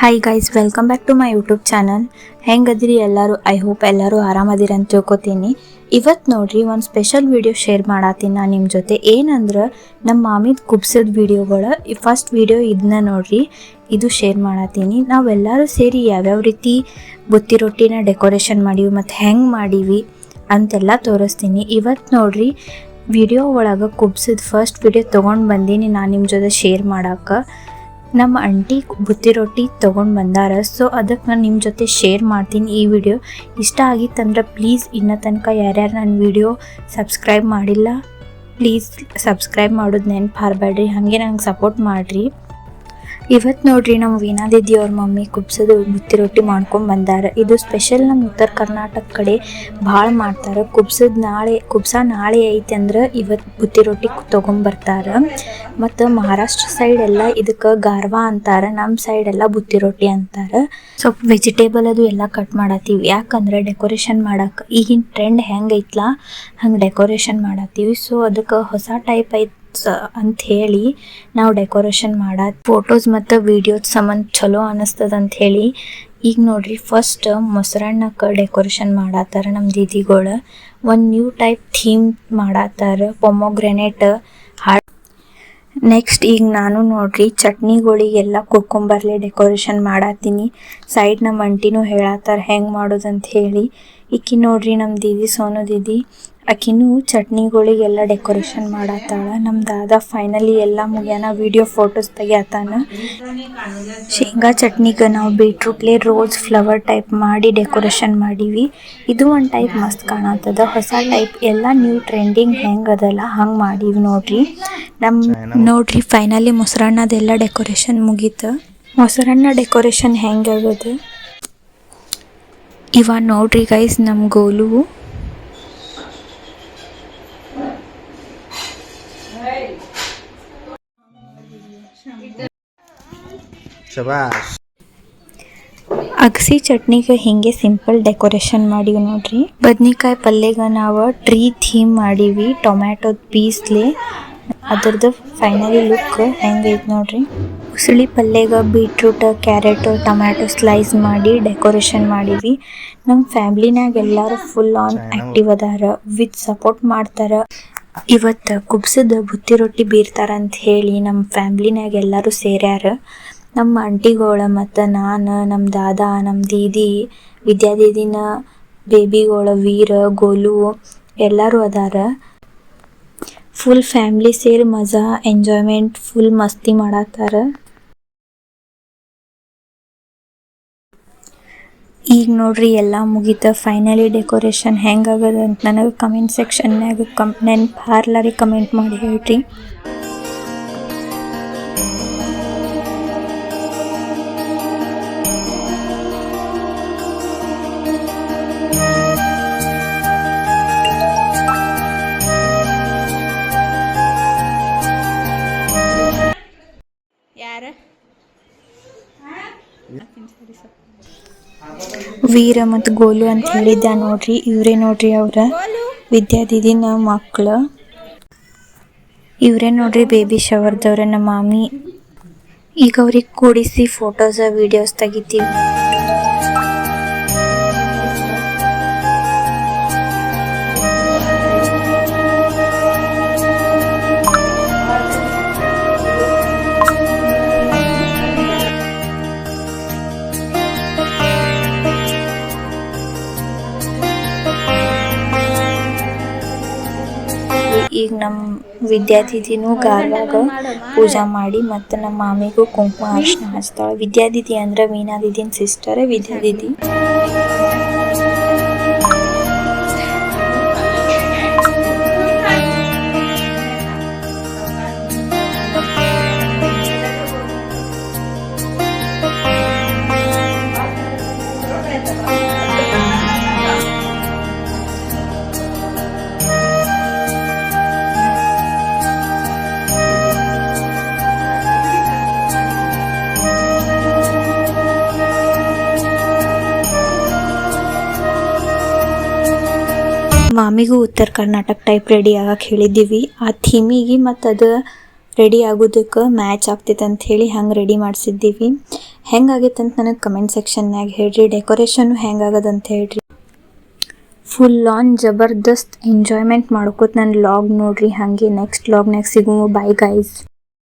Hi guys welcome back to my YouTube channel ಹೆಂಗದಿರಿ ಎಲ್ಲರೂ? I hope ಎಲ್ಲರೂ ಆರಾಮದಿರಿ ಅಂತ ತಿಳ್ಕೊತೀನಿ. ಇವತ್ತು ನೋಡ್ರಿ ಒಂದು ಸ್ಪೆಷಲ್ ವಿಡಿಯೋ ಶೇರ್ ಮಾಡತ್ತೀನಿ ನಾನು ನಿಮ್ಮ ಜೊತೆ. ಏನಂದ್ರೆ ನಮ್ಮ ಮಾಮಿದ ಕುಬ್ಸದ ವಿಡಿಯೋಗಳು ಫಸ್ಟ್ ವಿಡಿಯೋ ಇದನ್ನ ನೋಡ್ರಿ, ಇದು ಶೇರ್ ಮಾಡತ್ತೀನಿ ನಾವೆಲ್ಲರೂ ಸೇರಿ ಯಾವ್ಯಾವ ರೀತಿ ಬುತ್ತಿ ರೊಟ್ಟಿನ ಡೆಕೋರೇಷನ್ ಮಾಡೀವಿ ಮತ್ತು ಹೆಂಗೆ ಮಾಡೀವಿ ಅಂತೆಲ್ಲ ತೋರಿಸ್ತೀನಿ. ಇವತ್ತು ನೋಡ್ರಿ ವಿಡಿಯೋ ಒಳಗೆ ಕುಬ್ಸದ ಫಸ್ಟ್ ವಿಡಿಯೋ ತೊಗೊಂಡು ಬಂದೀನಿ ನಾನು ನಿಮ್ಮ ಜೊತೆ ಶೇರ್ ಮಾಡಕ್ಕೆ ನಮ್ಮ ಅಂಟಿ ಬುತ್ತಿ ರೊಟ್ಟಿ ತೊಗೊಂಡು ಬಂದಾರ. ಸೊ ಅದಕ್ಕೆ ನಾನು ನಿಮ್ಮ ಜೊತೆ ಶೇರ್ ಮಾಡ್ತೀನಿ ಈ ವಿಡಿಯೋ ಇಷ್ಟ ಆಗಿತ್ತಂದ್ರೆ ಪ್ಲೀಸ್ ಇನ್ನ ತನಕ ಯಾರ್ಯಾರು ನನ್ನ ವಿಡಿಯೋ ಸಬ್ಸ್ಕ್ರೈಬ್ ಮಾಡಿಲ್ಲ ಪ್ಲೀಸ್ ಸಬ್ಸ್ಕ್ರೈಬ್ ಮಾಡೋದು ನೆನ್ಪು ಹಾರಬೇಡ್ರಿ ಹಾಗೆ ನಂಗೆ ಸಪೋರ್ಟ್ ಮಾಡಿರಿ. ಇವತ್ತು ನೋಡ್ರಿ ನಮ್ಮ ವೀಣಾ ದಿದಿ ಅವ್ರ ಮಮ್ಮಿ ಕುಬ್ಸದು ಬುತ್ತಿ ರೊಟ್ಟಿ ಮಾಡ್ಕೊಂಡು ಬಂದಾರ. ಇದು ಸ್ಪೆಷಲ್ ನಮ್ಮ ಉತ್ತರ ಕರ್ನಾಟಕ ಕಡೆ ಭಾಳ ಮಾಡ್ತಾರೆ. ಕುಬ್ಸದ ನಾಳೆ, ಕುಬ್ಸ ನಾಳೆ ಐತೆ ಅಂದ್ರೆ ಇವತ್ತು ಬುತ್ತಿ ರೊಟ್ಟಿ ತೊಗೊಂಬರ್ತಾರ ಮತ್ತು ಮಹಾರಾಷ್ಟ್ರ ಸೈಡ್ ಎಲ್ಲ ಇದಕ್ಕೆ ಗಾರ್ವಾ ಅಂತಾರೆ. ನಮ್ಮ ಸೈಡ್ ಎಲ್ಲ ಬುತ್ತಿ ರೊಟ್ಟಿ ಅಂತಾರೆ. ಸ್ವಲ್ಪ ವೆಜಿಟೇಬಲ್ ಅದು ಎಲ್ಲ ಕಟ್ ಮಾಡತ್ತೀವಿ. ಯಾಕಂದ್ರೆ ಡೆಕೋರೇಷನ್ ಮಾಡಕ್ಕೆ ಈಗಿನ ಟ್ರೆಂಡ್ ಹೆಂಗೈತ್ಲಾ ಹಂಗೆ ಡೆಕೋರೇಷನ್ ಮಾಡತ್ತೀವಿ. ಸೊ ಅದಕ್ಕೆ ಹೊಸ ಟೈಪ್ ಐತ್ ಅಂತ ಹೇಳಿ ನಾವು ಡೆಕೋರೇಷನ್ ಮಾಡ ಫೋಟೋಸ್ ಮತ್ತು ವಿಡಿಯೋಸ್ ಸಂಬಂಧ ಚಲೋ ಅನಿಸ್ತದ ಅಂತ ಹೇಳಿ ಈಗ ನೋಡ್ರಿ ಫಸ್ಟ್ ಮೊಸರಣ್ಣಕ್ಕೆ ಡೆಕೋರೇಷನ್ ಮಾಡತ್ತಾರ ನಮ್ಮ ದೀದಿಗಳು. ಒಂದು ನ್ಯೂ ಟೈಪ್ ಥೀಮ್ ಮಾಡತ್ತಾರ ಪೊಮೊಗ್ರೆನೇಟ್ ಹಾಳು ನೆಕ್ಸ್ಟ್ ಈಗ ನಾನು ನೋಡ್ರಿ ಚಟ್ನಿಗಳಿಗೆಲ್ಲ ಕುಕ್ಕೊಂಬರ್ಲಿ ಡೆಕೋರೇಷನ್ ಮಾಡತ್ತೀನಿ ಸೈಡ್ ನಮ್ಮ ಅಂಟಿನೂ ಹೇಳತ್ತಾರ ಹೆಂಗೆ ಮಾಡೋದಂತ ಹೇಳಿ ಈಕಿ ನೋಡ್ರಿ ನಮ್ಮ ದೀದಿ, ಸೋನು ದೀದಿ ಆಕಿನೂ ಚಟ್ನಿಗಳಿಗೆಲ್ಲ ಡೆಕೋರೇಷನ್ ಮಾಡತ್ತಾಳ. ನಮ್ಮ ದಾದ ಫೈನಲಿ ಎಲ್ಲ ಮುಗಿಯಾನ ವಿಡಿಯೋ ಫೋಟೋಸ್ ತೆಗಿಯತ್ತಾನ ಶೇಂಗಾ ಚಟ್ನಿಗೆ ನಾವು ಬೀಟ್ರೂಟ್ಲೆ ರೋಸ್ ಫ್ಲವರ್ ಟೈಪ್ ಮಾಡಿ ಡೆಕೋರೇಷನ್ ಮಾಡೀವಿ. ಇದು ಒಂದು ಟೈಪ್ ಮಸ್ತ್ ಕಾಣತ್ತದ. ಹೊಸ ಟೈಪ್ ಎಲ್ಲ ನ್ಯೂ ಟ್ರೆಂಡಿಂಗ್ ಹೆಂಗ್ ಅದಲ್ಲ ಹಂಗೆ ಮಾಡೀವಿ ನೋಡ್ರಿ. ನಮ್ಮ ನೋಡ್ರಿ ಫೈನಲಿ ಮೊಸರನ್ನದೆಲ್ಲ ಡೆಕೋರೇಷನ್ ಮುಗೀತು. ಮೊಸರನ್ನ ಡೆಕೋರೇಷನ್ ಹೆಂಗಾಗದ ಇವ ನೋಡ್ರಿ ಗೈಸ್ ನಮ್ಮ ಗೋಲು ಶಬಾಷ್. ಅಗಸಿ ಚಟ್ನಿಗೆ ಹಿಂಗೆ ಸಿಂಪಲ್ ಡೆಕೋರೇಷನ್ ಮಾಡೀವಿ ನೋಡ್ರಿ. ಬದ್ನಿಕಾಯಿ ಪಲ್ಯಗ ನಾವು ಟ್ರೀ ಥೀಮ್ ಮಾಡೀವಿ ಟೊಮ್ಯಾಟೊ ಪೀಸ್ಲಿ ಅದ್ರದ್ದು ಫೈನಲಿ ಲುಕ್ ಹೆಂಗೈತೆ ನೋಡ್ರಿ. ಉಸುಳಿ ಪಲ್ಯಗ ಬೀಟ್ರೂಟ್ ಕ್ಯಾರೆಟ್ ಟೊಮ್ಯಾಟೊ ಸ್ಲೈಸ್ ಮಾಡಿ ಡೆಕೋರೇಷನ್ ಮಾಡೀವಿ. ನಮ್ಮ ಫ್ಯಾಮ್ಲಿನಾಗ ಎಲ್ಲರೂ ಫುಲ್ ಆನ್ ಆ್ಯಕ್ಟಿವ್ ಅದಾರ ವಿತ್ ಸಪೋರ್ಟ್ ಮಾಡ್ತಾರ. ಇವತ್ತು ಕುಬ್ಸದ ಬುತ್ತಿ ರೊಟ್ಟಿ ಬೀರ್ತಾರ ಅಂತ ಹೇಳಿ ನಮ್ಮ ಫ್ಯಾಮ್ಲಿನಾಗ ಎಲ್ಲರೂ ಸೇರ್ಯಾರ. ನಮ್ಮ ಅಂಟಿಗಳ ಮತ್ತು ನಾನು ನಮ್ಮ ದಾದಾ ನಮ್ಮ ದೀದಿ ವಿದ್ಯಾ ದೀದಿನ ಬೇಬಿಗಳ ವೀರ, ಗೋಲು ಎಲ್ಲರೂ ಅದಾರ. ಫುಲ್ ಫ್ಯಾಮ್ಲಿ ಸೇರಿ ಮಜಾ ಎಂಜಾಯ್ಮೆಂಟ್ ಫುಲ್ ಮಸ್ತಿ ಮಾಡತ್ತಾರ. ಈಗ ನೋಡ್ರಿ ಎಲ್ಲ ಮುಗೀತ ಫೈನಲಿ ಡೆಕೋರೇಷನ್ ಹೆಂಗಾಗದ ಅಂತ ನನಗೆ ಕಮೆಂಟ್ ಸೆಕ್ಷನ್ನಾಗ ಕಮ್ ನೆನ್ ಹಾರ್ಲಾರಿ ಕಮೆಂಟ್ ಮಾಡಿ ಹೇಳ್ರಿ. ವೀರ ಮತ್ತು ಗೋಲು ಅಂತ ಹೇಳಿದ್ದ ನೋಡ್ರಿ, ಇವರೇ ನೋಡ್ರಿ ಅವರ ವಿದ್ಯಾ ದೀದಿನ ಮಕ್ಳು. ಇವರೇ ನೋಡ್ರಿ ಬೇಬಿ ಶವರ್ದವ್ರ ನಮ್ಮ ಮಾಮಿ. ಈಗ ಅವ್ರಿಗೆ ಕೂಡಿಸಿ ಫೋಟೋಸ್ ವಿಡಿಯೋಸ್ ತೆಗಿತೀವಿ. ಈಗ ನಮ್ಮ ವಿದ್ಯಾದಿದಿನೂ ಗಾರ್ವಾಗ ಪೂಜಾ ಮಾಡಿ ಮತ್ತು ನಮ್ಮ ಮಾಮಿಗೂ ಕುಂಕುಮ ಅರ್ಶಿನ ಹಚ್ತಾಳೆ ವಿದ್ಯಾದಿದಿ ಅಂದ್ರೆ ವೀಣಾ ದಿದಿನ ಸಿಸ್ಟರೇ ವಿದ್ಯಾದಿದಿ ಮಾಮಿಗೂ ಉತ್ತರ ಕರ್ನಾಟಕ ಟೈಪ್ ರೆಡಿ ಆಗಕ್ಕೆ ಹೇಳಿದ್ದೀವಿ. ಆ ಥೀಮಿಗೆ ಮತ್ತು ಅದು ರೆಡಿ ಆಗೋದಕ್ಕೆ ಮ್ಯಾಚ್ ಆಗ್ತೈತೆ ಅಂತ ಹೇಳಿ ಹಂಗೆ ರೆಡಿ ಮಾಡಿಸಿದ್ದೀವಿ. ಹೆಂಗಾಗೈತೆ ಅಂತ ನನಗೆ ಕಮೆಂಟ್ ಸೆಕ್ಷನ್ನಾಗ ಹೇಳ್ರಿ. ಡೆಕೋರೇಷನ್ನು ಹೆಂಗಾಗದ ಅಂತ ಹೇಳ್ರಿ. ಫುಲ್ ಆನ್ ಜಬರ್ದಸ್ತ್ ಎಂಜಾಯ್ಮೆಂಟ್ ಮಾಡ್ಕೋತ ನನ್ನ ಲಾಗ್ ನೋಡ್ರಿ. ಹಾಗೆ ನೆಕ್ಸ್ಟ್ ಲಾಗ್ನಾಗ ಸಿಗುವ ಬೈ ಗೈಸ್